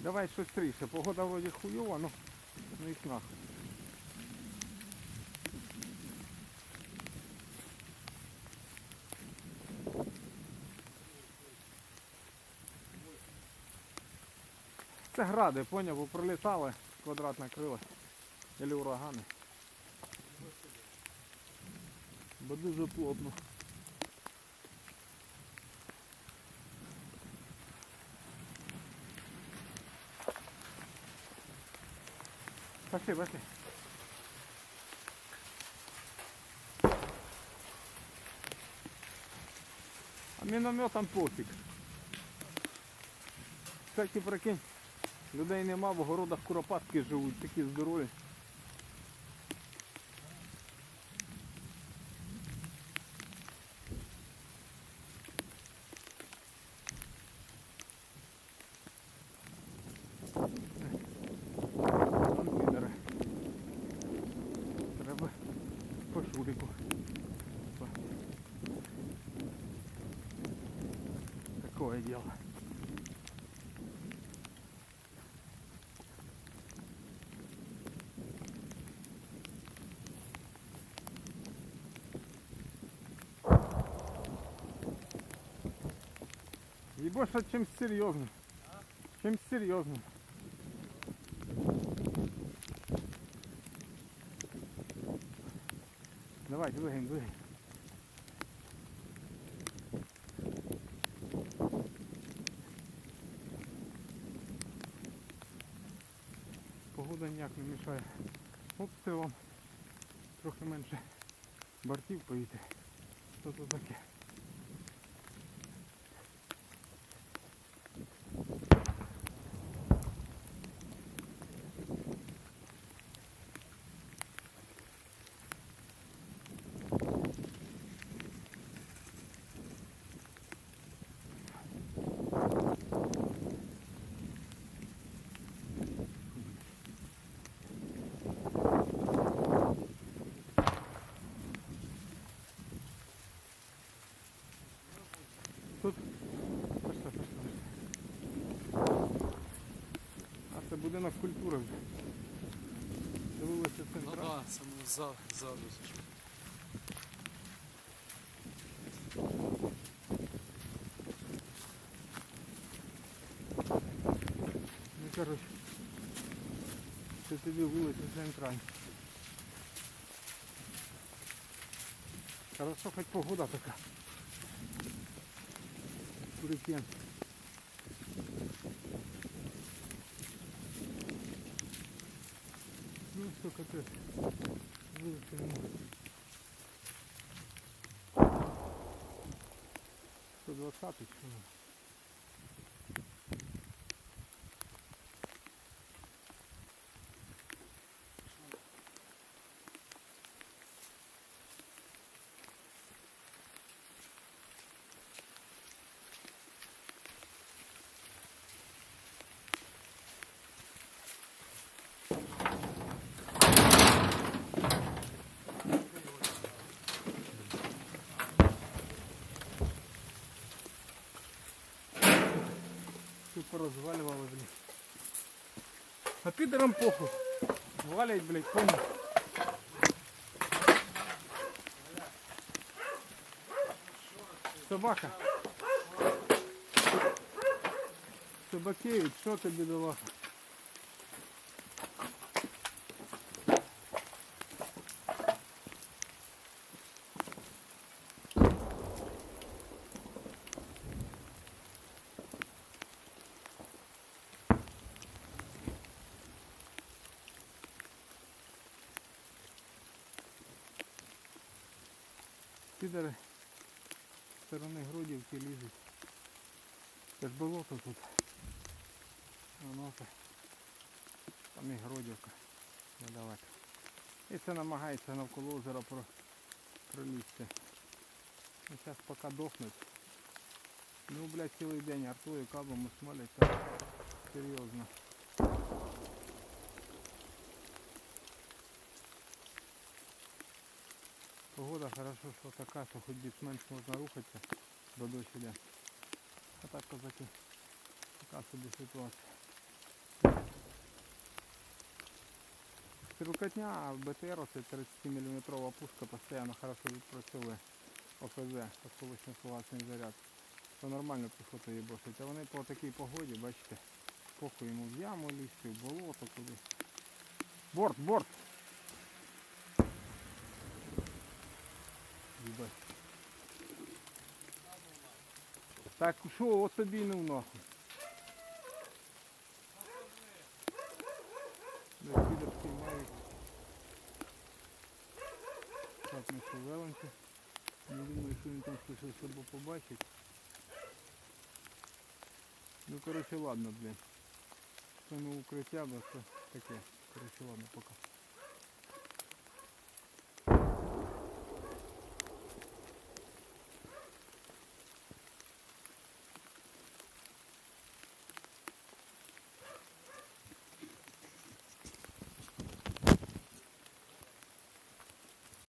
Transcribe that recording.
Давай швидше. Погода вроді хуйова, ну ну їх нахуй. Це гради, поняв, бо пролітали квадратне крило. Или урагани. Бо дуже плотно. Пошли, пошли. А мінометом пофіг. Кстати, прикинь, людей нема, в огородах куропатки живуть, такі здорові. Вон Такое дело. Ебоша чем серьезно. Чем серьезно. Давай, двигаем, двигаем. Погода ніяк не мішає обстрілам. Трохи менше бортів поїти. Що це таке? Тут. Пошли, пошли. А це будинок культури. Дивилися Ну централ. да, саме за, ззаду. Ну, короче. Це тобі вулиця центральна. Хорошо, хоч погода така. Курыкен. Ну все, капец. Вылетели мы. 120 почему? Порозвалювали, блін. А підерам похуй. Валять, блядь, коні. Собака. Собакевич, що тобі бідолаха? Підери з сторони Грудівки лізуть. Це ж болото тут. Воно. Там і Грудівка. Недалеко. І це намагається навколо озера про, пролізти. Ну, зараз поки дохнуть. Ну, блядь, цілий день артою кабами смолять. Так, серйозно. Хорошо, що така, що хоч більш-менш можна рухатися до досвіда. А так козаки. Така собі ситуація. Стрілкотня БТР, це 30-мм пушка постоянно хорошо відпрацьовує ОФЗ, осколочно силаційний заряд. Це нормально піхота її бросить. А вони по такій погоді, бачите, похуй йому в яму лізти, в болото кудись. Борт, борт! Так що, от тобі й ну нахуй. Підерський мавік. Так, ми шевелимося. Не думаю, що він там щось особо побачить. Ну коротше ладно, блін. Це не укриття, бо це таке. Коротше ладно, пока.